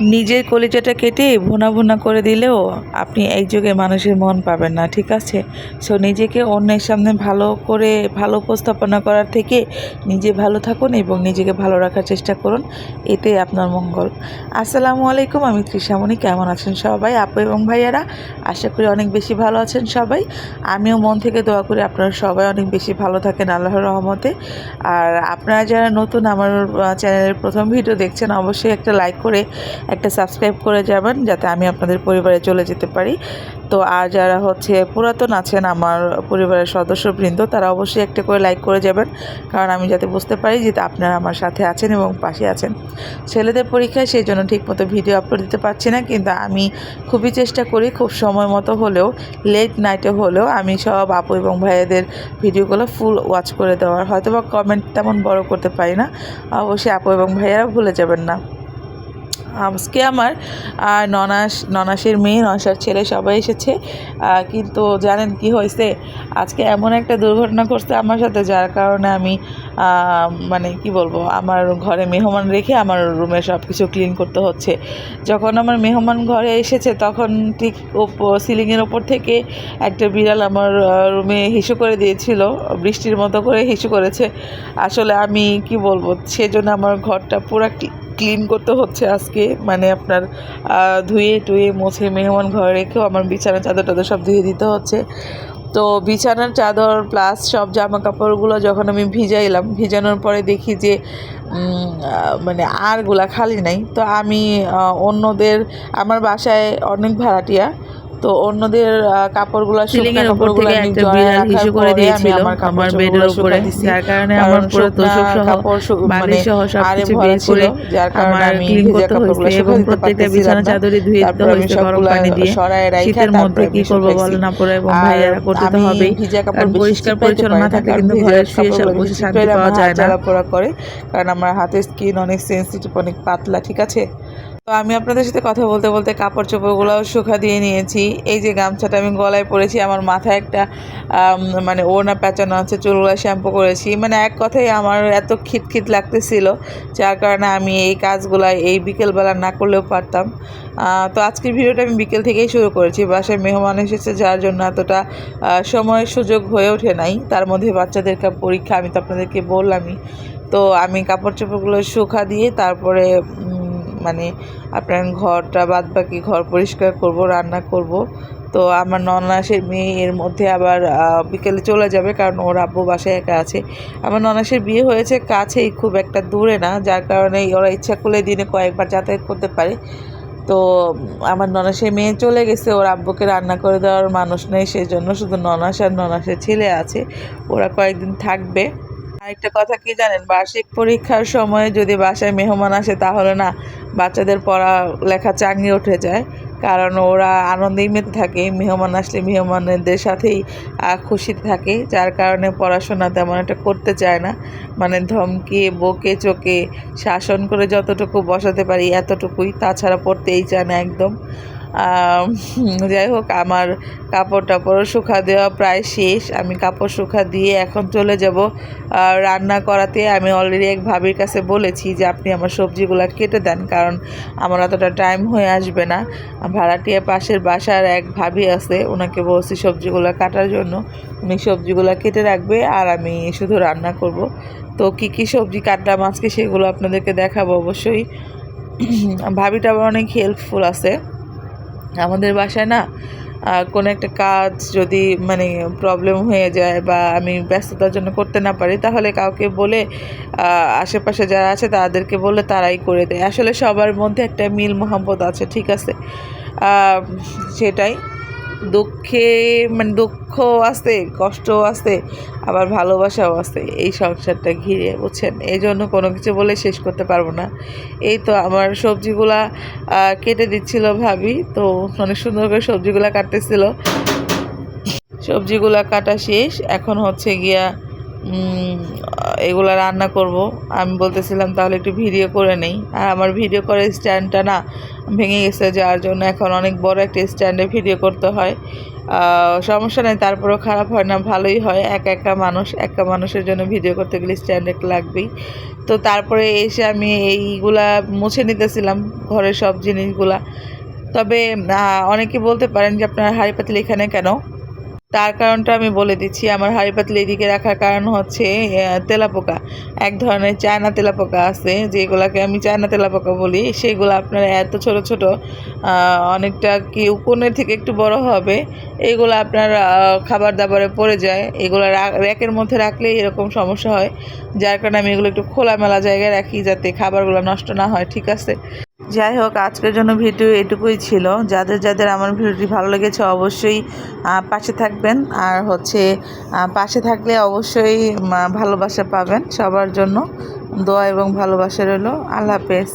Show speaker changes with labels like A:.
A: নিজের কলিজাটা কেটে ভুনা ভুনা করে দিলেও আপনি এই যুগে মানুষের মন পাবেন না, ঠিক আছে? সো নিজেকে অন্যের সামনে ভালো করে, ভালো উপস্থাপনা করার থেকে নিজে ভালো থাকুন এবং নিজেকে ভালো রাখার চেষ্টা করুন, এতে আপনার মঙ্গল। আসসালামু আলাইকুম, আমি তৃষামণি কেমন আছেন সবাই? আপু এবং ভাইয়ারা, আশা করি অনেক বেশি ভালো আছেন সবাই। আমিও মন থেকে দোয়া করি আপনারা সবাই অনেক বেশি ভালো থাকেন আল্লাহর রহমতে। আর আপনারা যারা নতুন আমার চ্যানেলের প্রথম ভিডিও দেখছেন, অবশ্যই একটা লাইক করে একটা সাবস্ক্রাইব করে যাবেন, যাতে আমি আপনাদের পরিবারে চলে যেতে পারি। তো আর যারা হচ্ছে পুরাতন আছেন, আমার পরিবারের সদস্যবৃন্দ, তারা অবশ্যই একটা করে লাইক করে যাবেন। কারণ আমি যাতে বুঝতে পারি যে আপনারা আমার সাথে আছেন এবং পাশে আছেন। ছেলেদের পরীক্ষায় সেই জন্য ঠিকমতো ভিডিও আপলোড দিতে পারছি না, কিন্তু আমি খুবই চেষ্টা করি, খুব সময় মতো হলেও লেট নাইটে হলেও আমি সব আপু এবং ভাইয়াদের ভিডিওগুলো ফুল ওয়াচ করে দেওয়ার। হয়তো বা কমেন্ট তেমন বড় করতে পারি না। অবশ্যই আপু এবং ভাইয়ারা ভুলে যাবেন না। আজকে আমার ননাস, ননাসের মেয়ে, ননাসের ছেলে সবাই এসেছে। কিন্তু জানেন কি হয়েছে? আজকে এমন একটা দুর্ঘটনা ঘটছে আমার সাথে, যার কারণে আমি মানে কি বলব, আমার ঘরে মেহমান রেখে আমার রুমে সব কিছু ক্লিন করতে হচ্ছে। যখন আমার মেহমান ঘরে এসেছে, তখন ঠিক সিলিংয়ের ওপর থেকে একটা বিড়াল আমার রুমে হিসু করে দিয়েছিল, বৃষ্টির মতো করে হিসু করেছে। আসলে আমি কি বলব, সেজন্য আমার ঘরটা পুরো ক্লিন করতে হচ্ছে আজকে। মানে আপনার ধুয়ে টুয়ে মুছে মেহমান ঘরে রেখেও আমার বিছানার চাদর টাদর সব ধুয়ে দিতে হচ্ছে। তো বিছানার চাদর প্লাস সব জামা কাপড়গুলো যখন আমি ভিজাইলাম, ভিজানোর পরে দেখি যে মানে আরগুলা খালি নাই। তো আমি অন্যদের, আমার বাসায় অনেক ভাড়াটিয়া। তো অন্যদের কাপড়গুলো
B: সিলিং এর উপর থেকে একটা বিড়াল হিসু করে দিয়েছিল
A: আমার
B: বেডের উপরে যার কারণে আমার পুরো তোষক সহ
A: মানে
B: বালিশ সহ সবকিছু বের করে আমার ক্লিন করতে হয়েছে এবং প্রত্যেকটা বিছানা
A: না।
B: চাদরই ধুয়ে দিতে হয়েছে গরম পানি দিয়ে। শীতের মধ্যে কি করব। বলেন আপুরা এবং ভাইয়ারা করতে তো হবেই। পরিষ্কার পরিচ্ছন্ন
A: পারি
B: না থাকলে কিন্তু ঘরে শুয়ে বসে শান্তি পাওয়া যায় না।
A: করে কারণ আমার হাতের স্কিন অনেক সেন্সিটিভ অনেক পাতলা ঠিক আছে? তো আমি আপনাদের সাথে কথা বলতে বলতে কাপড় চোপড়গুলোও শুকা দিয়ে নিয়েছি। এই যে গামছাটা আমি গলায় পরেছি আমার মাথায় একটা মানে ওড়না প্যাঁচানো আছে চুলগুলো শ্যাম্পু করেছি। মানে এক কথায় আমার এত খিটখিট লাগতেছিল যার কারণে আমি এই কাজগুলো এই বিকেলবেলা না করলেও পারতাম। তো আজকের ভিডিওটা আমি বিকেল থেকেই শুরু করেছি। বাসায় মেহমান এসেছে যার জন্য এতটা আহ, সময়ের সুযোগ হয়ে ওঠে নাই। তার মধ্যে বাচ্চাদেরকে পরীক্ষা আমি তো আপনাদেরকে বললামই। তো আমি কাপড় চোপড়গুলো শুকা দিয়ে তারপরে মানে আপনার ঘরটা বাদ বাকি ঘর পরিষ্কার করব, রান্না করব। তো আমার ননাসের মেয়ে এর মধ্যে আবার বিকেলে চলে যাবে কারণ ওর আব্বু বাসায় একা আছে। আমার ননাসের বিয়ে হয়েছে কাছেই, খুব একটা দূরে না, যার কারণে ওরা ইচ্ছা করলে দিনে কয়েকবার যাতায়াত করতে পারে। তো আমার ননাসের মেয়ে চলে গেছে, ওর আব্বুকে রান্না করে দেওয়ার মানুষ নেই সেই জন্য শুধু ননাস আর ননাসের ছেলে আছে। ওরা কয়েকদিন থাকবে। আরেকটা কথা কি জানেন? বার্ষিক পরীক্ষার সময় যদি বাসায় মেহমান আসে, তাহলে না, বাচ্চাদের পড়া লেখা চাঙ্গি উঠে যায়। কারণ ওরা আনন্দেই মেতে থাকে, মেহমান আসলে মেহমানদের সাথেই খুশিতে থাকে। যার কারণে পড়াশোনা তেমন একটা করতে চায় না। মানে ধমকে, বকে চোকে, শাসন করে যতটুকু বসাতে পারি, এতটুকুই। তাছাড়া পড়তেই চায় না একদম। যাই হোক, আমার কাপড় টাপড় শুকা দেওয়া প্রায় শেষ। আমি কাপড় শুকা দিয়ে এখন চলে যাব রান্না করাতে। আমি অলরেডি এক ভাবির কাছে বলেছি যে, আপনি আমার সবজিগুলো কেটে দেন, কারণ আমার অতটা টাইম হয়ে আসবে না। ভাড়াটিয়া পাশের বাসার এক ভাবি আছে, ওনাকে বলছি সবজিগুলো কাটার জন্য। উনি সবজিগুলো কেটে রাখবে আর আমি শুধু রান্না করব। তো কী কী সবজি কাটলাম আজকে সেগুলো আপনাদেরকে দেখাবো অবশ্যই। ভাবিটা আবার অনেক হেল্পফুল আছে। আমাদের বাসায় না কোনো একটা কাজ যদি মানে প্রবলেম হয়ে যায় বা আমি ব্যস্ততার জন্য করতে না পারি, তাহলে কাউকে বলে আশেপাশে যারা আছে তাদেরকে বলে তারাই করে দেয়। আসলে সবার মধ্যে একটা মিল মোহাম্মত আছে, ঠিক আছে? সেটাই। দুঃখে মানে দুঃখ আছে কষ্ট আছে, আবার ভালোবাসাও আছে এই সংসারটা ঘিরে, বুঝছেন? এই জন্য কোনো কিছু বলে শেষ করতে পারব না। এই তো আমার সবজিগুলা কেটে দিচ্ছিল ভাবি, তো অনেক সুন্দর করে সবজিগুলা কাটতেছিল। সবজিগুলা কাটা শেষ, এখন হচ্ছে গিয়া এগুলা রান্না করব। আমি বলতেছিলাম, তাহলে একটু ভিডিও করে নেই। আর আমার ভিডিও করে স্ট্যান্ডটা না ভেঙে গেছে, যার জন্য এখন অনেক বড় একটা স্ট্যান্ডে ভিডিও করতে হয়। সমস্যা নেই, তারপরেও খারাপ হয় না, ভালোই হয়। একা একা মানুষ, একা মানুষের জন্য ভিডিও করতে গেলে স্ট্যান্ড একটা লাগবেই। তো তারপরে এসে আমি এইগুলা মুছে নিতেছিলাম, ঘরের সব জিনিসগুলা। তবে অনেকে বলতে পারেন যে, আপনার হাড়ি পাতিল এখানে কেন? তার কারণটা আমি বলে দিচ্ছি। আমার হাড়ি পাতিল এদিকে রাখার কারণ হচ্ছে তেলাপোকা। এক ধরনের চায়না তেলাপোকা আছে, যেগুলাকে আমি চায়না তেলাপোকা বলি। সেগুলো আপনার এত ছোট ছোট অনেকটা কি কোণের থেকে একটু বড় হবে। এগুলো আপনার খাবার দাবারে পড়ে যায়। এগুলো র্যাকের মধ্যে রাখলে এরকম সমস্যা হয়। যার কারণে আমি এগুলো একটু খোলামেলা জায়গায় রাখি যাতে খাবারগুলো নষ্ট না হয়, ঠিক আছে? যাই হোক, আজকের জন্য ভিডিও এটুকুই ছিল। যাদের যাদের আমার ভিডিওটি ভালো লেগেছে অবশ্যই পাশে থাকবেন। আর হচ্ছে পাশে থাকলে অবশ্যই ভালোবাসা পাবেন সবার জন্য। দোয়া এবং ভালোবাসা রইল। আল্লাহ হাফেজ।